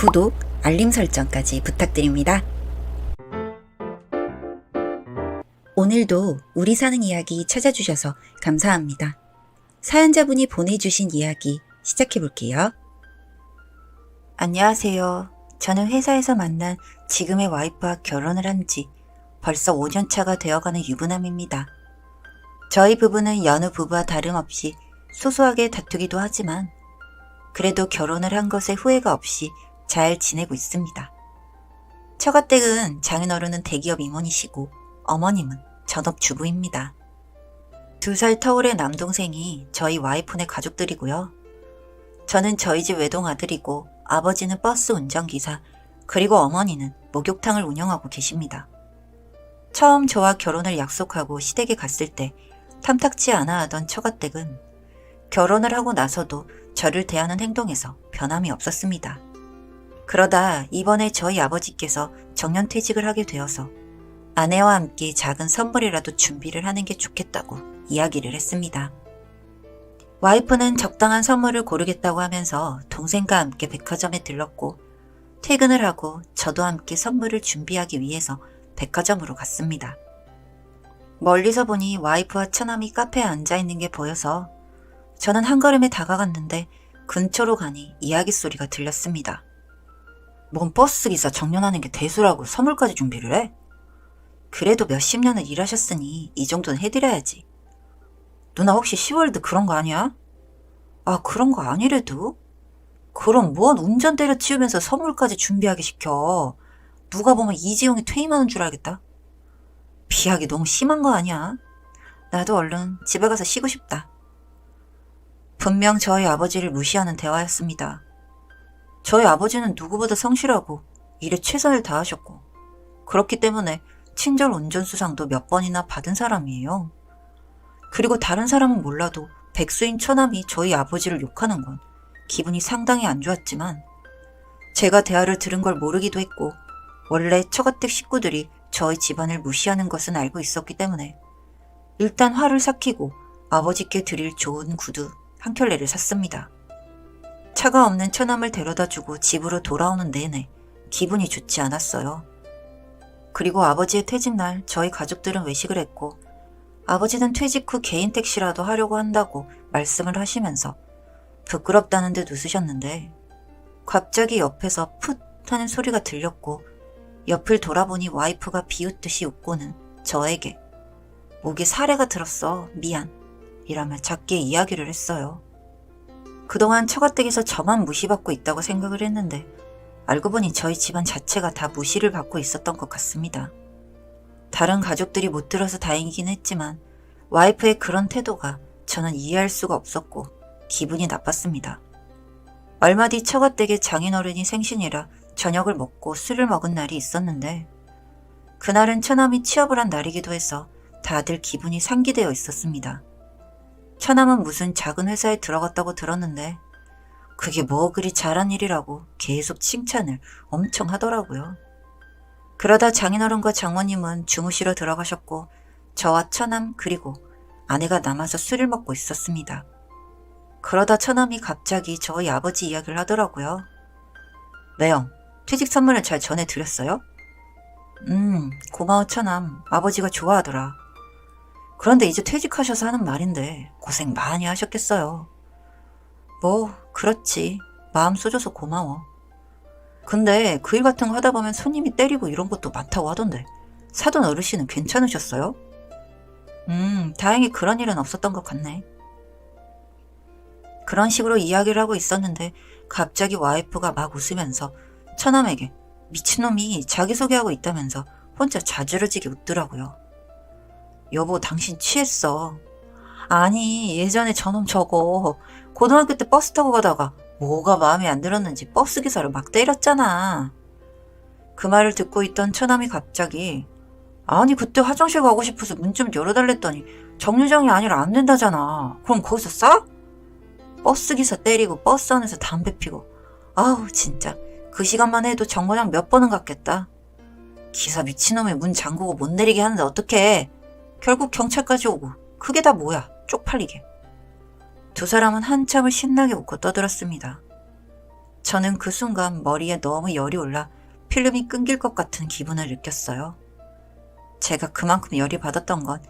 구독, 알림 설정까지 부탁드립니다. 오늘도 우리 사는 이야기 찾아주셔서 감사합니다. 사연자분이 보내주신 이야기 시작해 볼게요. 안녕하세요. 저는 회사에서 만난 지금의 와이프와 결혼을 한 지 벌써 5년 차가 되어가는 유부남입니다. 저희 부부는 여느 부부와 다름없이 소소하게 다투기도 하지만 그래도 결혼을 한 것에 후회가 없이 잘 지내고 있습니다. 처가댁은 장인어른은 대기업 임원이시고 어머님은 전업주부입니다. 두 살 터울의 남동생이 저희 와이프네 가족들이고요. 저는 저희 집 외동아들이고 아버지는 버스 운전기사 그리고 어머니는 목욕탕을 운영하고 계십니다. 처음 저와 결혼을 약속하고 시댁에 갔을 때 탐탁치 않아 하던 처가댁은 결혼을 하고 나서도 저를 대하는 행동에서 변함이 없었습니다. 그러다 이번에 저희 아버지께서 정년퇴직을 하게 되어서 아내와 함께 작은 선물이라도 준비를 하는 게 좋겠다고 이야기를 했습니다. 와이프는 적당한 선물을 고르겠다고 하면서 동생과 함께 백화점에 들렀고 퇴근을 하고 저도 함께 선물을 준비하기 위해서 백화점으로 갔습니다. 멀리서 보니 와이프와 처남이 카페에 앉아 있는 게 보여서 저는 한 걸음에 다가갔는데 근처로 가니 이야기 소리가 들렸습니다. 뭔 버스 기사 정년하는 게 대수라고 선물까지 준비를 해? 그래도 몇십 년을 일하셨으니 이 정도는 해드려야지. 누나 혹시 10월드 그런 거 아니야? 아 그런 거 아니래도? 그럼 뭔 운전 때려치우면서 선물까지 준비하게 시켜. 누가 보면 이지용이 퇴임하는 줄 알겠다. 비하기 너무 심한 거 아니야? 나도 얼른 집에 가서 쉬고 싶다. 분명 저희 아버지를 무시하는 대화였습니다. 저희 아버지는 누구보다 성실하고 일에 최선을 다하셨고 그렇기 때문에 친절 운전수상도 몇 번이나 받은 사람이에요. 그리고 다른 사람은 몰라도 백수인 처남이 저희 아버지를 욕하는 건 기분이 상당히 안 좋았지만 제가 대화를 들은 걸 모르기도 했고 원래 처가댁 식구들이 저희 집안을 무시하는 것은 알고 있었기 때문에 일단 화를 삭히고 아버지께 드릴 좋은 구두 한 켤레를 샀습니다. 차가 없는 처남을 데려다 주고 집으로 돌아오는 내내 기분이 좋지 않았어요. 그리고 아버지의 퇴직날 저희 가족들은 외식을 했고 아버지는 퇴직 후 개인 택시라도 하려고 한다고 말씀을 하시면서 부끄럽다는 듯 웃으셨는데 갑자기 옆에서 풋 하는 소리가 들렸고 옆을 돌아보니 와이프가 비웃듯이 웃고는 저에게 목에 사례가 들었어 미안 이라며 작게 이야기를 했어요. 그동안 처가댁에서 저만 무시받고 있다고 생각을 했는데 알고 보니 저희 집안 자체가 다 무시를 받고 있었던 것 같습니다. 다른 가족들이 못 들어서 다행이긴 했지만 와이프의 그런 태도가 저는 이해할 수가 없었고 기분이 나빴습니다. 얼마 뒤 처가댁의 장인어른이 생신이라 저녁을 먹고 술을 먹은 날이 있었는데 그날은 처남이 취업을 한 날이기도 해서 다들 기분이 상기되어 있었습니다. 처남은 무슨 작은 회사에 들어갔다고 들었는데 그게 뭐 그리 잘한 일이라고 계속 칭찬을 엄청 하더라고요. 그러다 장인어른과 장모님은 주무시러 들어가셨고 저와 처남 그리고 아내가 남아서 술을 먹고 있었습니다. 그러다 처남이 갑자기 저희 아버지 이야기를 하더라고요. 매영, 퇴직 선물을 잘 전해드렸어요? 음, 고마워 처남. 아버지가 좋아하더라. 그런데 이제 퇴직하셔서 하는 말인데 고생 많이 하셨겠어요. 뭐, 그렇지. 마음 쏘줘서 고마워. 근데 그 일 같은 거 하다 보면 손님이 때리고 이런 것도 많다고 하던데 사돈 어르신은 괜찮으셨어요? 음, 다행히 그런 일은 없었던 것 같네. 그런 식으로 이야기를 하고 있었는데 갑자기 와이프가 막 웃으면서 처남에게 미친놈이 자기소개하고 있다면서 혼자 자지러지게 웃더라고요. 여보, 당신 취했어. 아니, 예전에 저놈 저거 고등학교 때 버스 타고 가다가 뭐가 마음에 안 들었는지 버스 기사를 막 때렸잖아. 그 말을 듣고 있던 처남이 갑자기 아니 그때 화장실 가고 싶어서 문 좀 열어달랬더니 정류장이 아니라 안 된다잖아. 그럼 거기서 싸? 버스 기사 때리고 버스 안에서 담배 피고 아우 진짜 그 시간만 해도 정거장 몇 번은 갔겠다. 기사 미친놈이 문 잠그고 못 내리게 하는데 어떡해. 결국 경찰까지 오고 그게 다 뭐야 쪽팔리게. 두 사람은 한참을 신나게 웃고 떠들었습니다. 저는 그 순간 머리에 너무 열이 올라 필름이 끊길 것 같은 기분을 느꼈어요. 제가 그만큼 열이 받았던 건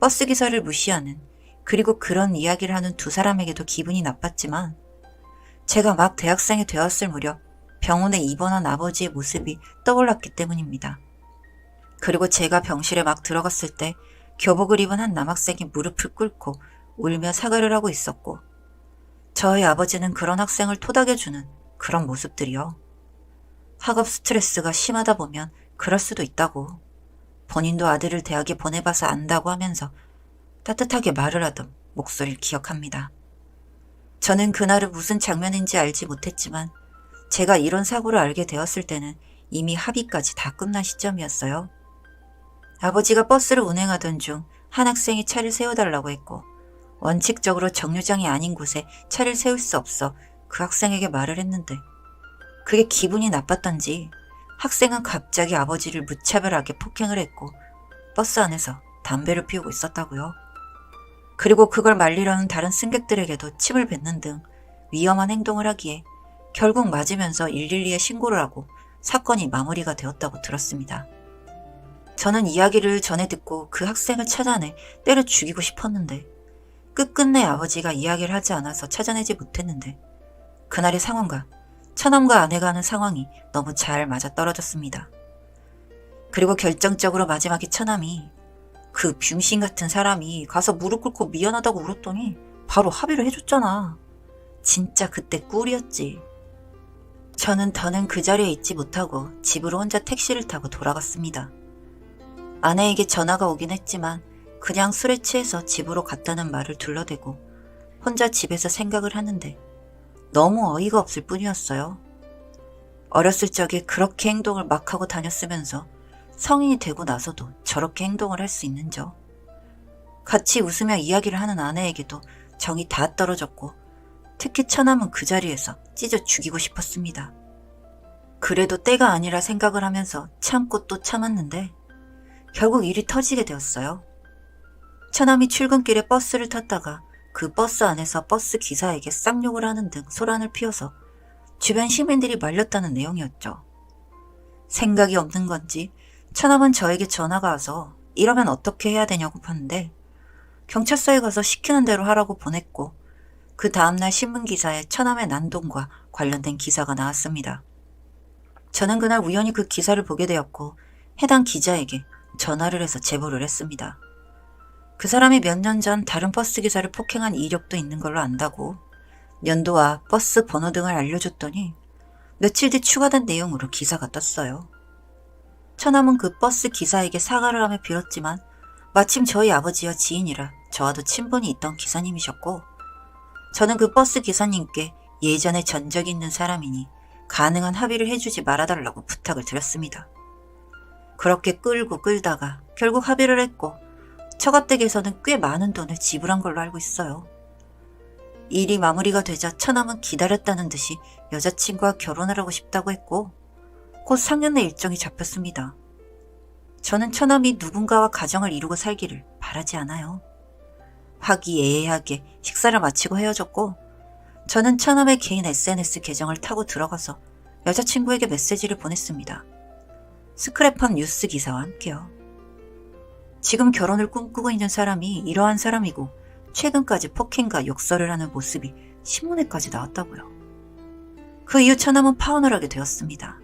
버스 기사를 무시하는 그리고 그런 이야기를 하는 두 사람에게도 기분이 나빴지만 제가 막 대학생이 되었을 무렵 병원에 입원한 아버지의 모습이 떠올랐기 때문입니다. 그리고 제가 병실에 막 들어갔을 때 교복을 입은 한 남학생이 무릎을 꿇고 울며 사과를 하고 있었고 저희 아버지는 그런 학생을 토닥여주는 그런 모습들이요. 학업 스트레스가 심하다 보면 그럴 수도 있다고. 본인도 아들을 대학에 보내봐서 안다고 하면서 따뜻하게 말을 하던 목소리를 기억합니다. 저는 그날은 무슨 장면인지 알지 못했지만 제가 이런 사고를 알게 되었을 때는 이미 합의까지 다 끝난 시점이었어요. 아버지가 버스를 운행하던 중 한 학생이 차를 세워달라고 했고 원칙적으로 정류장이 아닌 곳에 차를 세울 수 없어 그 학생에게 말을 했는데 그게 기분이 나빴던지 학생은 갑자기 아버지를 무차별하게 폭행을 했고 버스 안에서 담배를 피우고 있었다고요. 그리고 그걸 말리려는 다른 승객들에게도 침을 뱉는 등 위험한 행동을 하기에 결국 맞으면서 112에 신고를 하고 사건이 마무리가 되었다고 들었습니다. 저는 이야기를 전해 듣고 그 학생을 찾아내 때려 죽이고 싶었는데 끝끝내 아버지가 이야기를 하지 않아서 찾아내지 못했는데 그날의 상황과 처남과 아내가 하는 상황이 너무 잘 맞아떨어졌습니다. 그리고 결정적으로 마지막에 처남이 그 뷰신 같은 사람이 가서 무릎 꿇고 미안하다고 울었더니 바로 합의를 해줬잖아. 진짜 그때 꿀이었지. 저는 더는 그 자리에 있지 못하고 집으로 혼자 택시를 타고 돌아갔습니다. 아내에게 전화가 오긴 했지만 그냥 술에 취해서 집으로 갔다는 말을 둘러대고 혼자 집에서 생각을 하는데 너무 어이가 없을 뿐이었어요. 어렸을 적에 그렇게 행동을 막 하고 다녔으면서 성인이 되고 나서도 저렇게 행동을 할 수 있는저. 같이 웃으며 이야기를 하는 아내에게도 정이 다 떨어졌고 특히 처남은 그 자리에서 찢어 죽이고 싶었습니다. 그래도 때가 아니라 생각을 하면서 참고 또 참았는데 결국 일이 터지게 되었어요. 처남이 출근길에 버스를 탔다가 그 버스 안에서 버스 기사에게 쌍욕을 하는 등 소란을 피워서 주변 시민들이 말렸다는 내용이었죠. 생각이 없는 건지 처남은 저에게 전화가 와서 이러면 어떻게 해야 되냐고 묻는데 경찰서에 가서 시키는 대로 하라고 보냈고 그 다음날 신문기사에 처남의 난동과 관련된 기사가 나왔습니다. 저는 그날 우연히 그 기사를 보게 되었고 해당 기자에게 전화를 해서 제보를 했습니다. 그 사람이 몇 년 전 다른 버스 기사를 폭행한 이력도 있는 걸로 안다고 연도와 버스 번호 등을 알려줬더니 며칠 뒤 추가된 내용으로 기사가 떴어요. 처남은 그 버스 기사에게 사과를 하며 빌었지만 마침 저희 아버지와 지인이라 저와도 친분이 있던 기사님이셨고 저는 그 버스 기사님께 예전에 전적이 있는 사람이니 가능한 합의를 해주지 말아달라고 부탁을 드렸습니다. 그렇게 끌고 끌다가 결국 합의를 했고 처가댁에서는 꽤 많은 돈을 지불한 걸로 알고 있어요. 일이 마무리가 되자 처남은 기다렸다는 듯이 여자친구와 결혼을 하고 싶다고 했고 곧 상견례 일정이 잡혔습니다. 저는 처남이 누군가와 가정을 이루고 살기를 바라지 않아요. 화기애애하게 식사를 마치고 헤어졌고 저는 처남의 개인 SNS 계정을 타고 들어가서 여자친구에게 메시지를 보냈습니다. 스크랩한 뉴스 기사와 함께요. 지금 결혼을 꿈꾸고 있는 사람이 이러한 사람이고 최근까지 폭행과 욕설을 하는 모습이 신문에까지 나왔다고요. 그 이후 처남은 파혼을 하게 되었습니다.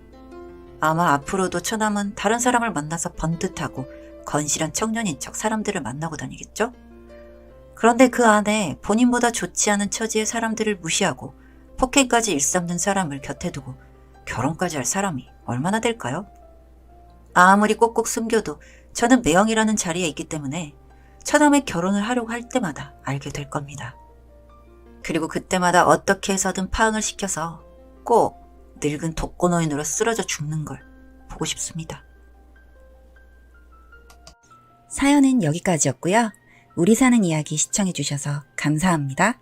아마 앞으로도 처남은 다른 사람을 만나서 번듯하고 건실한 청년인 척 사람들을 만나고 다니겠죠? 그런데 그 안에 본인보다 좋지 않은 처지의 사람들을 무시하고 폭행까지 일삼는 사람을 곁에 두고 결혼까지 할 사람이 얼마나 될까요? 아무리 꼭꼭 숨겨도 저는 매형이라는 자리에 있기 때문에 처남의 결혼을 하려고 할 때마다 알게 될 겁니다. 그리고 그때마다 어떻게 해서든 파혼을 시켜서 꼭 늙은 독거노인으로 쓰러져 죽는 걸 보고 싶습니다. 사연은 여기까지였고요. 우리 사는 이야기 시청해주셔서 감사합니다.